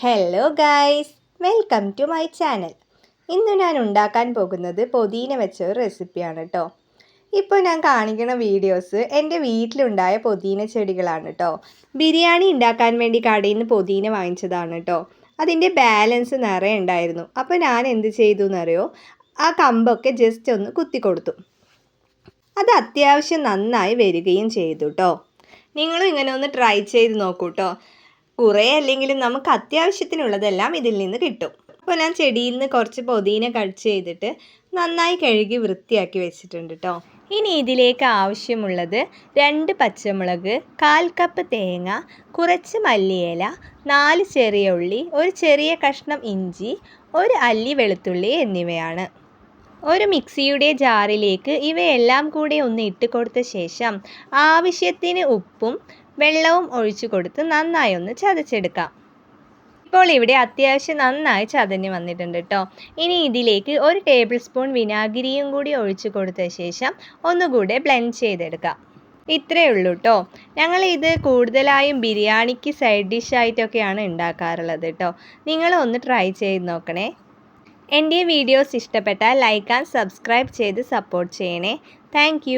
Hello guys welcome to my channel ഇന്ന് ഞാൻ ഉണ്ടാക്കാൻ പോകുന്നത് പൊതീന വെച്ച ഒരു റെസിപ്പിയാണ് കേട്ടോ ഇപ്പോൾ ഞാൻ കാണിക്കുന്ന വീഡിയോസ് എന്റെ വീട്ടിലുണ്ടായ പൊതീന ചെടികളാണ് കേട്ടോ ബിരിയാണി ഉണ്ടാക്കാൻ വേണ്ടി കടയിൽ നിന്ന് പൊതീന വാങ്ങിച്ചതാണ് കേട്ടോ അതിന്റെ ബാലൻസ് നിറയെ ഉണ്ടായിരുന്നു. അപ്പോൾ ഞാൻ എന്ത് ചെയ്തു എന്നറിയോ? ആ കമ്പൊക്കെ ജസ്റ്റ് ഒന്ന് കുത്തി കൊടുത്തു. അത് അത്യാവശ്യം നന്നായി വരികയും ചെയ്തു കേട്ടോ നിങ്ങളും ഇങ്ങനെ ഒന്ന് ട്രൈ ചെയ്ത് നോക്കൂ കേട്ടോ കുറേ അല്ലെങ്കിലും നമുക്ക് അത്യാവശ്യത്തിനുള്ളതെല്ലാം ഇതിൽ നിന്ന് കിട്ടും. അപ്പോൾ ഞാൻ ചെടിയിൽ നിന്ന് കുറച്ച് പൊതീന കട്ട് ചെയ്തിട്ട് നന്നായി കഴുകി വൃത്തിയാക്കി വെച്ചിട്ടുണ്ട് കേട്ടോ ഇനി ഇതിലേക്ക് ആവശ്യമുള്ളത് രണ്ട് പച്ചമുളക് കാൽ കപ്പ് തേങ്ങ കുറച്ച് മല്ലിയില നാല് ചെറിയ ഉള്ളി ഒരു ചെറിയ കഷ്ണം ഇഞ്ചി ഒരു അല്ലി വെളുത്തുള്ളി എന്നിവയാണ്. ഒരു മിക്സിയുടെ ജാറിലേക്ക് ഇവയെല്ലാം കൂടി ഒന്ന് ഇട്ട് കൊടുത്ത ശേഷം ആവശ്യത്തിന് ഉപ്പും വെള്ളവും ഒഴിച്ചു കൊടുത്ത് നന്നായി ഒന്ന് ചതച്ചെടുക്കാം. ഇപ്പോൾ ഇവിടെ അത്യാവശ്യം നന്നായി ചതഞ്ഞ് വന്നിട്ടുണ്ട് കേട്ടോ ഇനി ഇതിലേക്ക് ഒരു ടേബിൾ സ്പൂൺ വിനാഗിരിയും കൂടി ഒഴിച്ചു കൊടുത്ത ശേഷം ഒന്നുകൂടെ ബ്ലെൻഡ് ചെയ്തെടുക്കാം. ഇത്രയേ ഉള്ളൂ കേട്ടോ ഞങ്ങൾ ഇത് കൂടുതലായും ബിരിയാണിക്ക് സൈഡ് ഡിഷായിട്ടൊക്കെയാണ് ഉണ്ടാക്കാറുള്ളത് കേട്ടോ നിങ്ങളൊന്ന് ട്രൈ ചെയ്ത് നോക്കണേ. എന്റെ വീഡിയോസ് ഇഷ്ടപ്പെട്ടാൽ ലൈക്ക് ആൻഡ് സബ്സ്ക്രൈബ് ചെയ്ത് സപ്പോർട്ട് ചെയ്യണേ. താങ്ക്